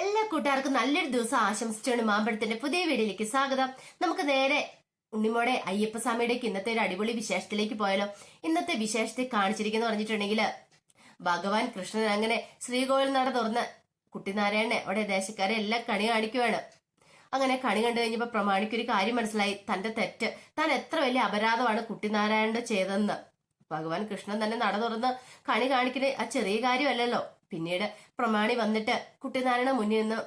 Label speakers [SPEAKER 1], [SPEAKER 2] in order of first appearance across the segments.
[SPEAKER 1] എല്ലാ കൂട്ടുകാർക്കും നല്ലൊരു ദിവസം ആശംസിച്ചാണ് മാമ്പഴത്തിന്റെ പുതിയ വീഡിയോയിലേക്ക് സ്വാഗതം. നമുക്ക് നേരെ ഉണ്ണിമോടെ അയ്യപ്പസ്വാമിയുടേക്ക് ഇന്നത്തെ ഒരു അടിപൊളി വിശേഷത്തിലേക്ക് പോയാലോ. ഇന്നത്തെ വിശേഷത്തെ കാണിച്ചിരിക്കുന്ന പറഞ്ഞിട്ടുണ്ടെങ്കിൽ ഭഗവാൻ കൃഷ്ണൻ അങ്ങനെ ശ്രീകോവിൽ നട തുറന്ന് കുട്ടിനാരായണനെ അവിടെ ദേശക്കാരെ എല്ലാം കണി കാണിക്കുവാണ്. അങ്ങനെ കണി കണ്ടു കഴിഞ്ഞപ്പോ പ്രമാണിക്കൊരു കാര്യം മനസ്സിലായി. തന്റെ തെറ്റ്. താൻ എത്ര വലിയ അപരാധമാണ് കുട്ടിനാരായണന്റെ ചെയ്തതെന്ന്. ഭഗവാൻ കൃഷ്ണൻ തന്നെ നട തുറന്ന് കണി കാണിക്കുന്നത് ആ ചെറിയ കാര്യമല്ലല്ലോ. പിന്നീട് പ്രമാണി വന്നിട്ട് കുട്ടിനാരായണ മുന്നിൽ നിന്ന്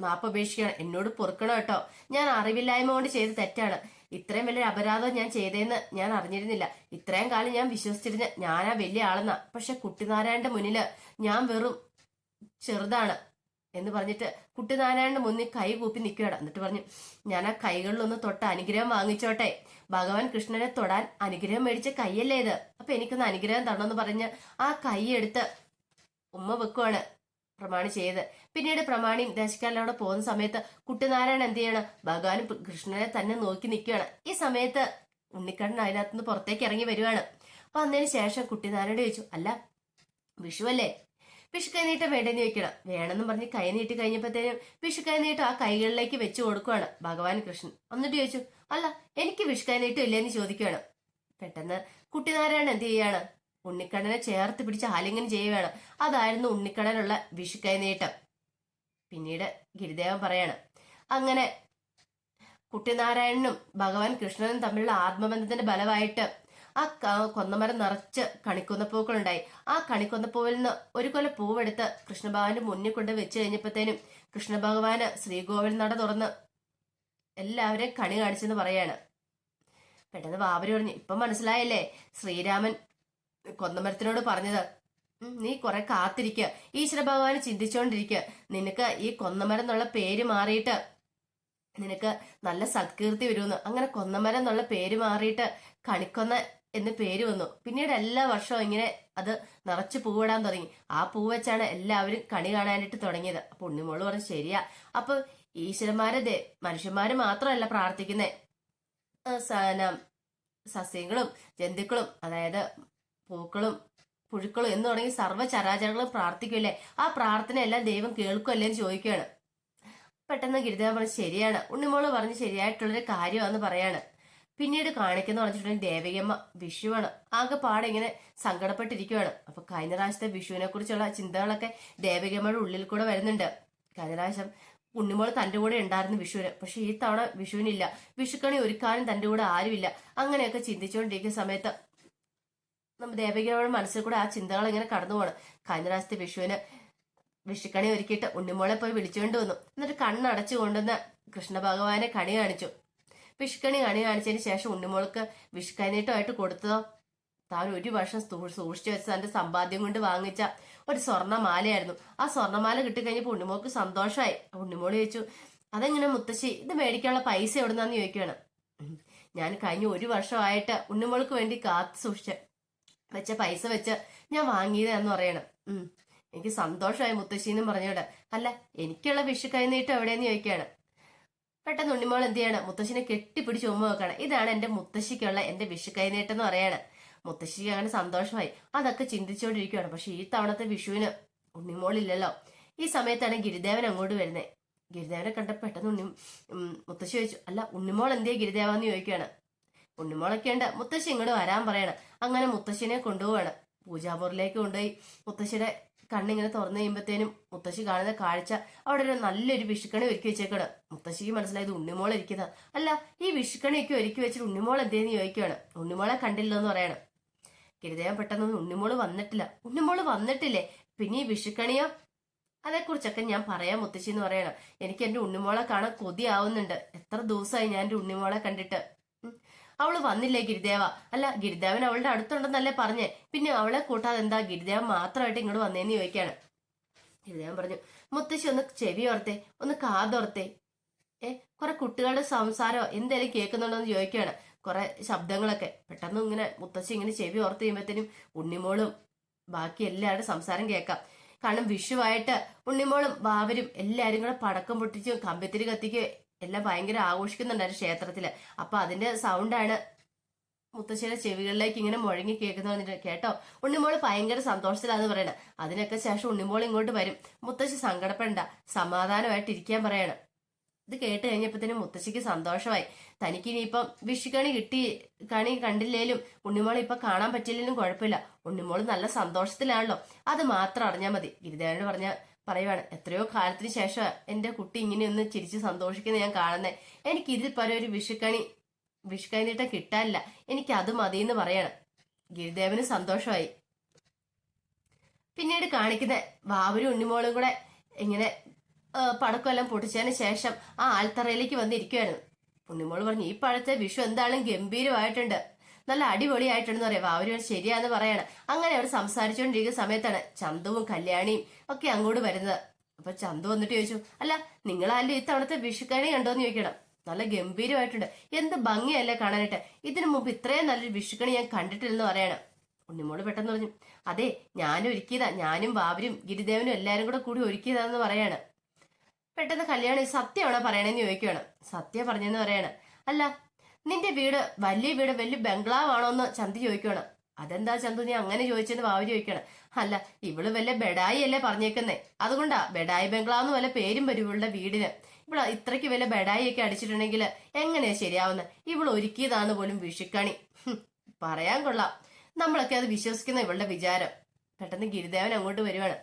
[SPEAKER 1] മാപ്പപേക്ഷിക്കണം എന്നോട് പൊറുക്കണം കേട്ടോ. ഞാൻ അറിവില്ലായ്മ കൊണ്ട് ചെയ്ത തെറ്റാണ്. ഇത്രയും വലിയ അപരാധം ഞാൻ ചെയ്തതെന്ന് ഞാൻ അറിഞ്ഞിരുന്നില്ല. ഇത്രയും കാലം ഞാൻ വിശ്വസിച്ചിരുന്ന ആ വലിയ ആളെന്നാ. പക്ഷെ കുട്ടിനാരായണന്റെ മുന്നിൽ ഞാൻ വെറും ചെറുതാണ് എന്ന് പറഞ്ഞിട്ട് കുട്ടിനാരായണന്റെ മുന്നിൽ കൈ കൂപ്പി നിൽക്കുകയാണ്. എന്നിട്ട് പറഞ്ഞു ഞാൻ ആ കൈകളിലൊന്ന് തൊട്ട് അനുഗ്രഹം വാങ്ങിച്ചോട്ടെ. ഭഗവാൻ കൃഷ്ണനെ തൊടാൻ അനുഗ്രഹം മേടിച്ച കൈയല്ലേ ഇത്. അപ്പൊ എനിക്കൊന്ന് അനുഗ്രഹം തരണമെന്ന് പറഞ്ഞ് ആ കൈ എടുത്ത് ഉമ്മ വെക്കുവാണ് പ്രമാണി ചെയ്ത്. പിന്നീട് പ്രമാണിയും ദേശക്കാരിലൂടെ പോകുന്ന സമയത്ത് കുട്ടിനാരായണൻ എന്ത് ചെയ്യണം? ഭഗവാൻ കൃഷ്ണനെ തന്നെ നോക്കി നിൽക്കുകയാണ്. ഈ സമയത്ത് ഉണ്ണിക്കണ്ണൻ അതിനകത്തുനിന്ന് പുറത്തേക്ക് ഇറങ്ങി വരുവാണ്. അപ്പൊ അന്നതിന് ശേഷം കുട്ടിനാരായണ ചോദിച്ചു അല്ല വിഷു അല്ലേ? വിഷു കൈനീട്ടം വേണ്ടെന്ന് ചോദിക്കണം വേണമെന്ന് പറഞ്ഞ് കൈ നീട്ടി കഴിഞ്ഞപ്പോഴത്തേനും വിഷു കൈനീട്ടം ആ കൈകളിലേക്ക് വെച്ചു കൊടുക്കുവാണ് ഭഗവാൻ കൃഷ്ണൻ. എന്നിട്ട് ചോദിച്ചു അല്ല എനിക്ക് വിഷു കൈനീട്ടം ഇല്ലേന്ന് ചോദിക്കുകയാണ്. പെട്ടെന്ന് കുട്ടിനാരായണൻ എന്ത് ചെയ്യാണ്? ഉണ്ണിക്കണ്ണനെ ചേർത്ത് പിടിച്ച് ആലിംഗനം ചെയ്യുകയാണ്. അതായിരുന്നു ഉണ്ണിക്കണ്ണനുള്ള വിഷു കൈനീട്ടം പിന്നീട് ഗിരിദേവൻ പറയാണ് അങ്ങനെ കുട്ടിനാരായണനും ഭഗവാൻ കൃഷ്ണനും തമ്മിലുള്ള ആത്മബന്ധത്തിന്റെ ബലമായിട്ട് ആ കൊന്നമരം നിറച്ച് കണിക്കൊന്നപ്പൂക്കളുണ്ടായി. ആ കണിക്കൊന്നപ്പൂവിൽ നിന്ന് ഒരു കൊല പൂവെടുത്ത് കൃഷ്ണഭഗവാന്റെ മുന്നിൽ കൊണ്ട് വെച്ച് കഴിഞ്ഞപ്പോഴത്തേനും കൃഷ്ണഭഗവാന് ശ്രീകോവിൽ നട തുറന്ന് എല്ലാവരെയും കണി കാണിച്ചെന്ന് പറയാണ്. പെട്ടെന്ന് ബാബരി പറഞ്ഞു ഇപ്പൊ മനസ്സിലായല്ലേ? ശ്രീരാമൻ കൊന്നമരത്തിനോട് പറഞ്ഞത് നീ കുറെ കാത്തിരിക്കുക ഈശ്വര ഭഗവാൻ ചിന്തിച്ചുകൊണ്ടിരിക്കുക നിനക്ക് ഈ കൊന്നമരം എന്നുള്ള പേര് മാറിയിട്ട് നിനക്ക് നല്ല സത്കീർത്തി വരുമെന്ന്. അങ്ങനെ കൊന്നമരം എന്നുള്ള പേര് മാറിയിട്ട് കണിക്കൊന്ന എന്ന് പേര് വന്നു. പിന്നീട് എല്ലാ വർഷവും ഇങ്ങനെ അത് നിറച്ച് പൂവിടാൻ തുടങ്ങി. ആ പൂ വെച്ചാണ് എല്ലാവരും കണി കാണാനായിട്ട് തുടങ്ങിയത്. അപ്പൊ ഉണ്ണിമോൾ പറഞ്ഞു ശരിയാ. അപ്പൊ ഈശ്വരന്മാരെ ദേ മനുഷ്യന്മാര് മാത്രമല്ല പ്രാർത്ഥിക്കുന്നേ. സസ്യങ്ങളും ജന്തുക്കളും അതായത് പൂക്കളും പുഴുക്കളും എന്ന് തുടങ്ങി സർവചരാചരങ്ങളും പ്രാർത്ഥിക്കുമല്ലേ ആ പ്രാർത്ഥന എല്ലാം ദൈവം കേൾക്കുമല്ലേ എന്ന് ചോദിക്കുകയാണ്. പെട്ടെന്ന് ഗിരിദേവൻ പറഞ്ഞു ശരിയാണ്. ഉണ്ണിമോൾ പറഞ്ഞ് ശരിയായിട്ടുള്ളൊരു കാര്യമാണെന്ന് പറയാണ്. പിന്നീട് കാണിക്കുന്ന പറഞ്ഞിട്ടുണ്ടെങ്കിൽ ദേവികമ്മ വിഷുവാണ്. ആകെ പാടെ ഇങ്ങനെ സങ്കടപ്പെട്ടിരിക്കുകയാണ് അപ്പൊ കഴിഞ്ഞ പ്രാവശ്യത്തെ വിഷുവിനെ കുറിച്ചുള്ള ചിന്തകളൊക്കെ ദേവികമ്മയുടെ ഉള്ളിൽ കൂടെ വരുന്നുണ്ട്. കഴിഞ്ഞ പ്രാവശ്യം ഉണ്ണിമോൾ തന്റെ കൂടെ ഉണ്ടായിരുന്നു വിഷുവിന്. പക്ഷെ ഈ തവണ വിഷുവിനില്ല. വിഷുക്കണി ഒരുക്കാനും തന്റെ കൂടെ ആരുമില്ല. അങ്ങനെയൊക്കെ ചിന്തിച്ചുകൊണ്ടിരിക്കുന്ന സമയത്ത് നമ്മുടെ ദേവികയുടെ മനസ്സിൽ കൂടെ ആ ചിന്തകൾ ഇങ്ങനെ കടന്നു പോകണം കഴിഞ്ഞ പ്രാവശ്യത്തെ വിഷുവിന് വിഷുക്കണി ഒരുക്കിയിട്ട് ഉണ്ണിമോളെ പോയി വിളിച്ചുകൊണ്ട് വന്നു. എന്നിട്ട് കണ്ണടച്ചു കൊണ്ടുവന്ന് കൃഷ്ണ ഭഗവാനെ കണി കാണിച്ചു. വിഷുക്കണി കണി കാണിച്ചതിന് ശേഷം ഉണ്ണിമോൾക്ക് വിഷുക്കനീട്ടമായിട്ട് കൊടുത്തതോ? താൻ ഒരു വർഷം സൂക്ഷിച്ചു വെച്ച തന്റെ സമ്പാദ്യം കൊണ്ട് വാങ്ങിച്ച ഒരു സ്വർണമാലയായിരുന്നു ആ സ്വർണമാല കിട്ടിക്കഴിഞ്ഞപ്പോൾ ഉണ്ണിമോൾക്ക് സന്തോഷമായി. ഉണ്ണിമോൾ ചോദിച്ചു അതെങ്ങനെ മുത്തശ്ശി? ഇത് മേടിക്കാനുള്ള പൈസ എവിടുന്നാന്ന് ചോദിക്കുകയാണ്. ഞാൻ കഴിഞ്ഞ ഒരു വർഷമായിട്ട് ഉണ്ണിമോൾക്ക് വേണ്ടി കാത്തു സൂക്ഷിച്ച. വെച്ച പൈസ വെച്ച് ഞാൻ വാങ്ങിയതെന്ന് പറയണം. ഉം. എനിക്ക് സന്തോഷമായി മുത്തശ്ശി എന്നും പറഞ്ഞോട്. അല്ല എനിക്കുള്ള വിഷു കൈനീട്ടം എവിടെയെന്ന് ചോദിക്കുകയാണ്. പെട്ടെന്ന് ഉണ്ണിമോൾ എന്ത് ചെയ്യണം? മുത്തശ്ശിനെ കെട്ടിപ്പിടിച്ച് ഉമ്മ വെക്കണം. ഇതാണ് എന്റെ മുത്തശ്ശിക്കുള്ള എന്റെ വിഷു കൈനീട്ടം എന്ന് പറയാണ് മുത്തശ്ശിക്ക് അങ്ങനെ സന്തോഷമായി. അതൊക്കെ ചിന്തിച്ചുകൊണ്ടിരിക്കുകയാണ്. പക്ഷെ ഈ തവണത്തെ വിഷുവിന് ഉണ്ണിമോളില്ലല്ലോ ഈ സമയത്താണ് ഗിരിദേവൻ അങ്ങോട്ട് വരുന്നത് ഗിരിദേവനെ കണ്ട പെട്ടെന്ന് ഉണ്ണി മുത്തശ്ശി ചോദിച്ചു. അല്ല ഉണ്ണിമോൾ എന്തേ ഗിരിദേവാന്ന് ചോദിക്കുകയാണ്. ഉണ്ണിമോളൊക്കെ ഉണ്ട്. മുത്തശ്ശി ഇങ്ങോട്ട് വരാൻ പറയണം. അങ്ങനെ മുത്തശ്ശിനെ കൊണ്ടുപോവാണ്. പൂജാപൂറിലേക്ക് കൊണ്ടുപോയി. മുത്തശ്ശിയുടെ കണ്ണിങ്ങനെ തുറന്നു കഴിയുമ്പോഴത്തേനും മുത്തശ്ശി കാണുന്ന കാഴ്ച അവിടെ ഒരു നല്ലൊരു വിഷുക്കണി ഒരുക്കി വെച്ചേക്കാണ്. മുത്തശ്ശിക്ക് മനസ്സിലായത് ഉണ്ണിമോൾ ഇരിക്കുന്നത്. അല്ല ഈ വിഷുക്കണിയൊക്കെ ഒരുക്കി വെച്ചിട്ട് ഉണ്ണിമോൾ എന്തേന്ന് ചോദിക്കുകയാണ് ഉണ്ണിമോളെ കണ്ടില്ല എന്ന് പറയണം. ഗിരിദേവൻ പെട്ടെന്ന് ഉണ്ണിമോൾ വന്നിട്ടില്ല. ഉണ്ണിമോൾ വന്നിട്ടില്ലേ? പിന്നെ ഈ വിഷുക്കണിയോ? അതേക്കുറിച്ചൊക്കെ ഞാൻ പറയാം മുത്തശ്ശി എന്ന് പറയണം. എനിക്ക് എന്റെ ഉണ്ണിമോളെ കാണാൻ കൊതിയാവുന്നുണ്ട്. എത്ര ദിവസമായി ഞാൻ എന്റെ ഉണ്ണിമോളെ കണ്ടിട്ട്. ഉം. അവൾ വന്നില്ലേ ഗിരിദേവ? അല്ല ഗിരിദേവൻ അവളുടെ അടുത്തുണ്ടെന്നല്ലേ പറഞ്ഞേ. പിന്നെ അവളെ കൂട്ടാതെ എന്താ ഗിരിദേവൻ മാത്രമായിട്ട് ഇങ്ങോട്ട് വന്നേന്ന് ചോദിക്കാണ്. ഗിരിദേവൻ പറഞ്ഞു മുത്തശ്ശി ഒന്ന് ചെവി ഓർത്തേ ഒന്ന് കാതോർത്തേ. ഏ കുറെ കുട്ടികളുടെ സംസാരോ എന്തേലും കേൾക്കുന്നുണ്ടോ എന്ന് ചോദിക്കുകയാണ് കുറെ ശബ്ദങ്ങളൊക്കെ. പെട്ടെന്ന് ഇങ്ങനെ മുത്തശ്ശി ഇങ്ങനെ ചെവി ഓർത്ത് കഴിയുമ്പോഴത്തേനും ഉണ്ണിമോളും ബാക്കി എല്ലാവരുടെ സംസാരം കേൾക്കാം. കാരണം വിഷുവായിട്ട് ഉണ്ണിമോളും ബാവരും എല്ലാരും കൂടെ പടക്കം പൊട്ടിച്ചും കമ്പിത്തിരി കത്തിക്കുകയും എല്ലാം ഭയങ്കര ആഘോഷിക്കുന്നുണ്ടായിരുന്നു ക്ഷേത്രത്തിൽ. അപ്പൊ അതിന്റെ സൗണ്ടാണ് മുത്തശ്ശിയുടെ ചെവികളിലേക്ക് ഇങ്ങനെ മുഴങ്ങി കേൾക്കുന്ന പറഞ്ഞിട്ട് കേട്ടോ? ഉണ്ണിമോൾ ഭയങ്കര സന്തോഷത്തിലാന്ന് പറയണത് അതിനൊക്കെ ശേഷം ഉണ്ണിമോൾ ഇങ്ങോട്ട് വരും. മുത്തശ്ശി സങ്കടപ്പെടണ്ട. സമാധാനമായിട്ട് ഇരിക്കാൻ പറയണം. ഇത് കേട്ട് കഴിഞ്ഞപ്പോഴത്തേനും മുത്തശ്ശിക്ക് സന്തോഷമായി. തനിക്ക് ഇനിയിപ്പം വിഷുക്കണി കിട്ടി കണി കണ്ടില്ലേലും ഉണ്ണിമോളെ ഇപ്പൊ കാണാൻ പറ്റില്ലെങ്കിലും കുഴപ്പമില്ല. ഉണ്ണിമോൾ നല്ല സന്തോഷത്തിലാണല്ലോ. അത് മാത്രം അറിഞ്ഞാൽ മതി. ഗിരിദേവനോട് പറഞ്ഞ പറയുവാണ് എത്രയോ കാലത്തിന് ശേഷം എന്റെ കുട്ടി ഇങ്ങനെയൊന്ന് ചിരിച്ച് സന്തോഷിക്കുന്ന ഞാൻ കാണുന്നത് എനിക്ക് ഇതിൽ പരം ഒരു വിഷുക്കണി വിഷുക്കണിട്ട് കിട്ടാനില്ല. എനിക്ക് അത് മതി എന്ന് പറയണം. ഗിരിദേവന് സന്തോഷമായി. പിന്നീട് കാണിക്കുന്ന വാവരും ഉണ്ണിമോളും കൂടെ ഇങ്ങനെ പടക്കമെല്ലാം പൊട്ടിച്ചതിന് ശേഷം ആ ആൽത്തറയിലേക്ക് വന്നിരിക്കുവായിരുന്നു. ഉണ്ണിമോൾ പറഞ്ഞു ഈ പഴത്തെ വിഷു എന്തായാലും ഗംഭീരമായിട്ടുണ്ട്. നല്ല അടിപൊളിയായിട്ടുണ്ടെന്ന് പറയാം അവർ ശരിയാന്ന് പറയാണ്. അങ്ങനെ അവർ സംസാരിച്ചുകൊണ്ടിരിക്കുന്ന സമയത്താണ് ചന്തുവും കല്യാണിയും ഒക്കെ അങ്ങോട്ട് വരുന്നത്. അപ്പൊ ചന്തു വന്നിട്ട് ചോദിച്ചു അല്ല നിങ്ങളാലും ഇത്തവണത്തെ വിഷുക്കണി കണ്ടോന്ന് ചോദിക്കണം. നല്ല ഗംഭീരമായിട്ടുണ്ട്. എന്ത് ഭംഗിയല്ലേ കാണാനായിട്ട്. ഇതിനു മുമ്പ് ഇത്രയും നല്ലൊരു വിഷുക്കണി ഞാൻ കണ്ടിട്ടില്ലെന്ന് പറയണം. ഉണ്ണിമോൾ പെട്ടെന്ന് പറഞ്ഞു അതെ ഞാനും ഒരുക്കിയതാ. ഞാനും ബാബരും ഗിരിദേവനും എല്ലാരും കൂടെ കൂടി ഒരുക്കിയതാന്ന് പറയാണ്. പെട്ടെന്ന് കല്യാണം സത്യമാണോ പറയണേന്ന് ചോദിക്കുകയാണ് സത്യം പറഞ്ഞെന്ന് പറയാണ് അല്ല നിന്റെ വീട് വലിയ വീട് വലിയ ബംഗ്ലാവാണോ എന്ന് ചന്തി ചോദിക്കുകയാണ്. അതെന്താ ചന്തു നീ അങ്ങനെ ചോദിച്ചെന്ന് ബാബു ചോദിക്കണം അല്ല ഇവൾ വല്ല ബെഡായി അല്ലേ പറഞ്ഞേക്കുന്നേ? അതുകൊണ്ടാ ബെഡായി ബംഗ്ലാവ് വല്ല പേരും വരും ഇവളുടെ വീടിന്. ഇവൾ ഇത്രയ്ക്ക് വല്ല ബെഡായി ഒക്കെ അടിച്ചിട്ടുണ്ടെങ്കിൽ എങ്ങനെയാ ശരിയാവുന്നത് ഇവൾ ഒരുക്കിയതാന്ന് പോലും വിഷുക്കണി. പറയാൻ കൊള്ളാം. നമ്മളൊക്കെ അത് വിശ്വസിക്കുന്ന ഇവളുടെ വിചാരം. പെട്ടെന്ന് ഗിരിദേവൻ അങ്ങോട്ട് വരുവാണ്.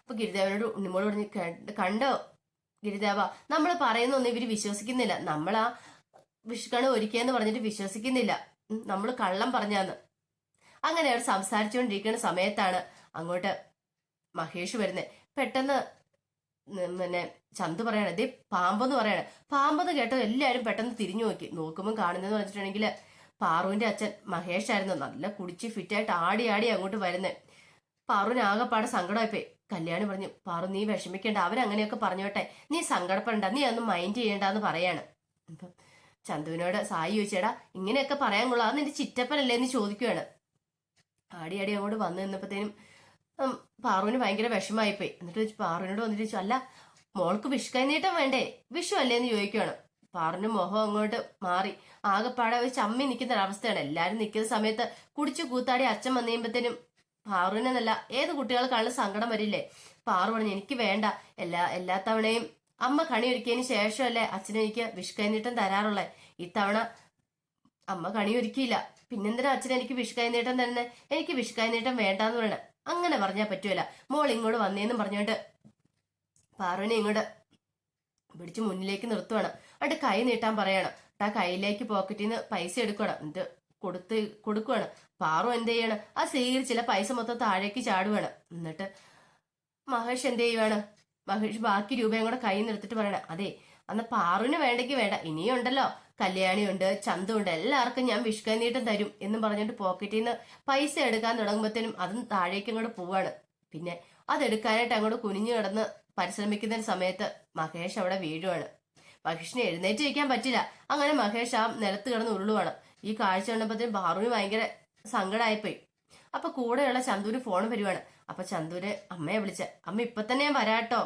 [SPEAKER 1] അപ്പൊ ഗിരിദേവനോട് പറഞ്ഞ് കണ്ടോ ഗിരിദേവ? നമ്മൾ പറയുന്നൊന്നും ഇവർ വിശ്വസിക്കുന്നില്ല. നമ്മളാ വിഷുക്കണി ഒരുക്കിയെന്ന് പറഞ്ഞിട്ട് വിശ്വസിക്കുന്നില്ല. നമ്മൾ കള്ളം പറഞ്ഞാന്ന്. അങ്ങനെ അവർ സംസാരിച്ചുകൊണ്ടിരിക്കുന്ന സമയത്താണ് അങ്ങോട്ട് മഹേഷ് വരുന്നത് പെട്ടെന്ന് പിന്നെ ചന്ത് പറയാണ് ദേ പാമ്പെന്ന് പറയാണ്. പാമ്പെന്ന് കേട്ടോ എല്ലാവരും പെട്ടെന്ന് തിരിഞ്ഞു നോക്കി. നോക്കുമ്പോൾ കാണുന്നതെന്ന് പറഞ്ഞിട്ടുണ്ടെങ്കിൽ പാറുവിന്റെ അച്ഛൻ മഹേഷ് ആയിരുന്നു നല്ല കുടിച്ച് ഫിറ്റായിട്ട് ആടി ആടി അങ്ങോട്ട് വരുന്നത് പാറുവിന് ആകെപ്പാടെ സങ്കടമായിപ്പോയി. കല്യാണി പറഞ്ഞു പാറു നീ വിഷമിക്കേണ്ട. അവരങ്ങനെയൊക്കെ പറഞ്ഞോട്ടെ. നീ സങ്കടപ്പെടണ്ട. നീ ഒന്നും മൈൻഡ് ചെയ്യണ്ടെന്ന് പറയാണ്. അപ്പം ചന്തുവിനോട് സായി ചോദിച്ചേടാ ഇങ്ങനെയൊക്കെ പറയാൻ കൊള്ളാം അത് നിന്റെ ചിറ്റപ്പനല്ലേ എന്ന് ചോദിക്കുകയാണ് ആടി ആടി അങ്ങോട്ട് വന്നു നിന്നപ്പോഴത്തേനും പാറുവിന് ഭയങ്കര വിഷമായിപ്പോയി എന്നിട്ട് പാറുവിനോട് വന്നിട്ട് ചോദിച്ചു അല്ല മോൾക്ക് വിഷു കൈനീട്ടം വേണ്ടേ? വിഷു അല്ലേ എന്ന് ചോദിക്കുകയാണ് പാറിന്റെ മുഖം അങ്ങോട്ട് മാറി. ആകെപ്പാടെ ഒരു ചമ്മി നിൽക്കുന്ന ഒരവസ്ഥയാണ് എല്ലാവരും നിൽക്കുന്ന സമയത്ത് കുടിച്ചു കൂത്താടി അച്ഛൻ വന്നു കഴിയുമ്പത്തേനും പാറുവിനെന്നല്ല ഏത് കുട്ടികൾക്കാണെങ്കിലും സങ്കടം വരില്ലേ? പാറു പറഞ്ഞു എനിക്ക് വേണ്ട. എല്ലാ എല്ലാ തവണയും അമ്മ കണി ഒരുക്കിയതിന് ശേഷമല്ലേ അച്ഛൻ എനിക്ക് വിഷു കൈനീട്ടം തരാറുള്ളത് ഇത്തവണ അമ്മ കണി ഒരുക്കിയില്ല. പിന്നെന്തിനാ അച്ഛൻ എനിക്ക് വിഷു കൈനീട്ടം തരുന്നത് എനിക്ക് വിഷു കൈനീട്ടം വേണ്ടാന്ന് പറയണേ. അങ്ങനെ പറഞ്ഞാൽ പറ്റൂല. മോൾ ഇങ്ങോട്ട് വന്നേന്നും പറഞ്ഞോണ്ട് പാറുവിനെ ഇങ്ങോട്ട് പിടിച്ച് മുന്നിലേക്ക് നിർത്തുവാണ്. അവിടെ കൈ നീട്ടാൻ പറയണം. ആ കയ്യിലേക്ക് പോക്കറ്റിൽ നിന്ന് പൈസ എടുക്കണം. എന്ത് കൊടുത്ത് കൊടുക്കുവാണ്. പാറു എന്ത് ചെയ്യണം? ആ സ്വീകരിച്ചില്ല. പൈസ മൊത്തം താഴേക്ക് ചാടുവാണ്. എന്നിട്ട് മഹേഷ് എന്ത് ചെയ്യുവാണ്? മഹേഷ് ബാക്കി രൂപയും കൂടെ കൈ നിർത്തിട്ട് പറയണം അതെ അന്ന് പാറുവിന് വേണ്ടെങ്കിൽ വേണ്ട ഇനിയും ഉണ്ടല്ലോ കല്യാണിയുണ്ട് ചന്തുണ്ട് എല്ലാവർക്കും ഞാൻ വിഷ്കനീട്ടം തരും എന്നും പറഞ്ഞിട്ട് പോക്കറ്റിൽ നിന്ന് പൈസ എടുക്കാൻ തുടങ്ങുമ്പോഴത്തേനും അതും താഴേക്ക് അങ്ങോട്ട് പോവാണ്. പിന്നെ അതെടുക്കാനായിട്ട് അങ്ങോട്ട് കുനിഞ്ഞു കിടന്ന് പരിശ്രമിക്കുന്ന സമയത്ത് മഹേഷ് അവിടെ വീഴുവാണ്. മഹേഷിനെ എഴുന്നേറ്റ് വയ്ക്കാൻ പറ്റില്ല. അങ്ങനെ മഹേഷ് ആ നിലത്ത് കിടന്ന് ഉരുളുവാണ്. ഈ കാഴ്ച കണ്ടപ്പോഴത്തേനും പാറുവിന് ഭയങ്കര സങ്കടമായിപ്പോയി അപ്പൊ കൂടെയുള്ള ചന്തൂര് ഫോൺ വരുവാണ്. അപ്പൊ ചന്ദൂര് അമ്മയെ വിളിച്ച അമ്മ ഇപ്പൊ തന്നെ ഞാൻ വരാട്ടോ.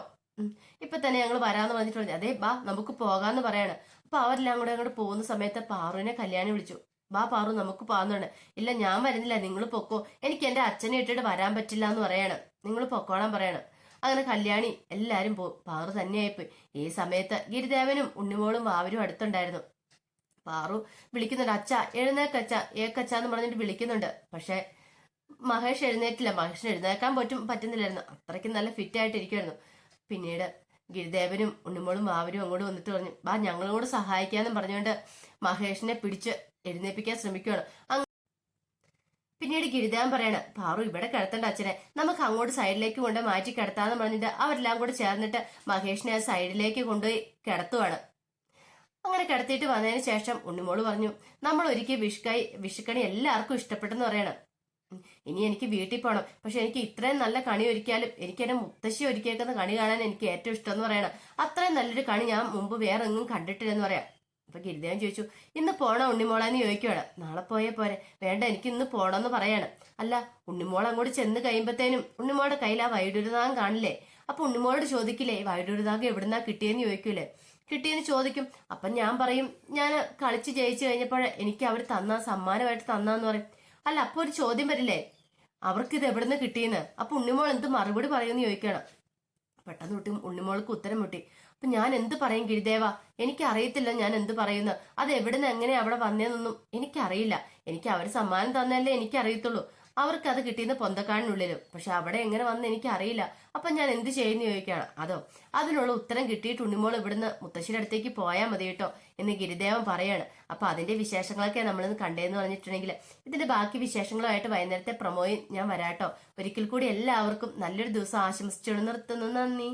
[SPEAKER 1] ഇപ്പൊ തന്നെ ഞങ്ങൾ വരാന്ന് പറഞ്ഞിട്ടുണ്ട്. അതെ ബാ നമുക്ക് പോകാന്ന് പറയാണ്. അപ്പൊ അവരെല്ലാം കൂടെ അങ്ങോട്ട് പോകുന്ന സമയത്ത് പാറുവിനെ കല്യാണി വിളിച്ചു. ബാ പാറു നമുക്ക് പോകാന്നാണ്. ഇല്ല ഞാൻ വരുന്നില്ല നിങ്ങൾ പൊക്കോ. എനിക്ക് എന്റെ അച്ഛനെ ഇട്ടിട്ട് വരാൻ പറ്റില്ല എന്ന് പറയാണ്. നിങ്ങൾ പൊക്കോളാൻ പറയാണ്. അങ്ങനെ കല്യാണി എല്ലാരും പോ പാറു തന്നെയായിപ്പോയി. ഈ സമയത്ത് ഗിരിദേവനും ഉണ്ണിമോളും വാവരും അടുത്തുണ്ടായിരുന്നു. പാറു വിളിക്കുന്നുണ്ട് അച്ഛ എഴുന്നേക്കച്ച ഏക്കച്ച എന്ന് പറഞ്ഞിട്ട് വിളിക്കുന്നുണ്ട്. പക്ഷെ മഹേഷ് എഴുന്നേറ്റില്ല. മഹേഷിന് എഴുന്നേക്കാൻ പറ്റും പറ്റുന്നില്ലായിരുന്നു. അത്രയ്ക്ക് നല്ല ഫിറ്റ് ആയിട്ട് ആയിട്ടിരിക്കുമായിരുന്നു പിന്നീട് ഗിരിദേവനും ഉണ്ണിമോളും വാവരും അങ്ങോട്ട് വന്നിട്ട് പറഞ്ഞു ബാ ഞങ്ങളോട് സഹായിക്കാന്നും പറഞ്ഞുകൊണ്ട് മഹേഷിനെ പിടിച്ച് എഴുന്നേപ്പിക്കാൻ ശ്രമിക്കുകയാണ് പിന്നീട് ഗിരിദേവൻ പറയാണ് പാറു ഇവിടെ കിടത്തണ്ട അച്ഛനെ. നമുക്ക് അങ്ങോട്ട് സൈഡിലേക്ക് കൊണ്ട് മാറ്റി കിടത്താന്ന് പറഞ്ഞിട്ട് അവരെല്ലാം കൂടെ ചേർന്നിട്ട് മഹേഷിനെ ആ സൈഡിലേക്ക് കൊണ്ടുപോയി കിടത്തുവാണ്. അങ്ങനെ കിടത്തിയിട്ട് വന്നതിന് ശേഷം ഉണ്ണിമോൾ പറഞ്ഞു നമ്മൾ ഒരിക്കൽ വിഷുക്കായി വിഷുക്കണി എല്ലാവർക്കും ഇഷ്ടപ്പെട്ടെന്ന് പറയണം. ഇനി എനിക്ക് വീട്ടിൽ പോകണം പക്ഷെ എനിക്ക് ഇത്രയും നല്ല കണി ഒരുക്കിയാലും എനിക്ക് എന്റെ മുത്തശ്ശി ഒരുക്കിയേക്കുന്ന കണി കാണാൻ എനിക്ക് ഏറ്റവും ഇഷ്ടം എന്ന് പറയണം. അത്രയും നല്ലൊരു കണി ഞാൻ മുമ്പ് വേറെ എങ്ങും കണ്ടിട്ടില്ലെന്ന് പറയാം. അപ്പൊ ഗിരിദേവൻ ചോദിച്ചു ഇന്ന് പോണോ ഉണ്ണിമോളെന്ന് ചോദിക്കുവാണ്. നാളെ പോയേ പോരെ. വേണ്ട എനിക്ക് ഇന്ന് പോണമെന്ന് പറയാണ്. അല്ല ഉണ്ണിമോൾ അങ്ങോട്ട് ചെന്ന് കഴിയുമ്പത്തേനും ഉണ്ണിമോളുടെ കയ്യിൽ ആ വൈഡുരുതാകം കാണില്ലേ? അപ്പൊ ഉണ്ണിമോളോട് ചോദിക്കില്ലേ വൈഡുരുതാകം എവിടുന്നാ കിട്ടിയെന്ന് ചോദിക്കൂലേ കിട്ടിയെന്ന് ചോദിക്കും. അപ്പൊ ഞാൻ പറയും ഞാൻ കളിച്ച് ജയിച്ചു കഴിഞ്ഞപ്പോൾ എനിക്ക് അവർ തന്ന സമ്മാനമായിട്ട് തന്നാന്ന് പറയും. അല്ല അപ്പൊ ഒരു ചോദ്യം വരില്ലേ? അവർക്ക് ഇത് എവിടുന്ന് കിട്ടിയെന്ന് അപ്പൊ ഉണ്ണിമോൾ എന്ത് മറുപടി പറയുമെന്ന് ചോദിക്കണം. പെട്ടെന്ന് വിട്ടി ഉണ്ണിമോൾക്ക് ഉത്തരം മുട്ടി. അപ്പൊ ഞാൻ എന്ത് പറയും ഗിരിദേവ? എനിക്ക് അറിയത്തില്ല ഞാൻ എന്ത് പറയുന്നു. അത് എവിടുന്ന് എങ്ങനെ അവിടെ വന്നേന്നൊന്നും എനിക്കറിയില്ല. എനിക്ക് അവർ സമ്മാനം തന്നല്ലേ എനിക്ക് അറിയത്തുള്ളൂ അവർക്ക് അത് കിട്ടിയെന്ന് പൊന്തക്കാടിനുള്ളിലും. പക്ഷെ അവിടെ എങ്ങനെ വന്ന് എനിക്ക് അറിയില്ല അപ്പൊ ഞാൻ എന്ത് ചെയ്യുന്നു ചോദിക്കുകയാണ്. അതോ അതിനുള്ള ഉത്തരം കിട്ടിയിട്ട് ഉണ്ണിമോൾ ഇവിടുന്ന് മുത്തശ്ശിയുടെ അടുത്തേക്ക് പോയാൽ മതി കേട്ടോ എന്ന് ഗിരിദേവൻ പറയാണ്. അപ്പൊ അതിന്റെ വിശേഷങ്ങളൊക്കെ നമ്മളിന്ന് കണ്ടേന്ന് പറഞ്ഞിട്ടുണ്ടെങ്കിൽ ഇതിന്റെ ബാക്കി വിശേഷങ്ങളുമായിട്ട് വൈകുന്നേരത്തെ പ്രമോയിൽ ഞാൻ വരാട്ടോ ഒരിക്കൽ കൂടി എല്ലാവർക്കും നല്ലൊരു ദിവസം ആശംസിച്ചു നിർത്തുന്നു. നന്ദി.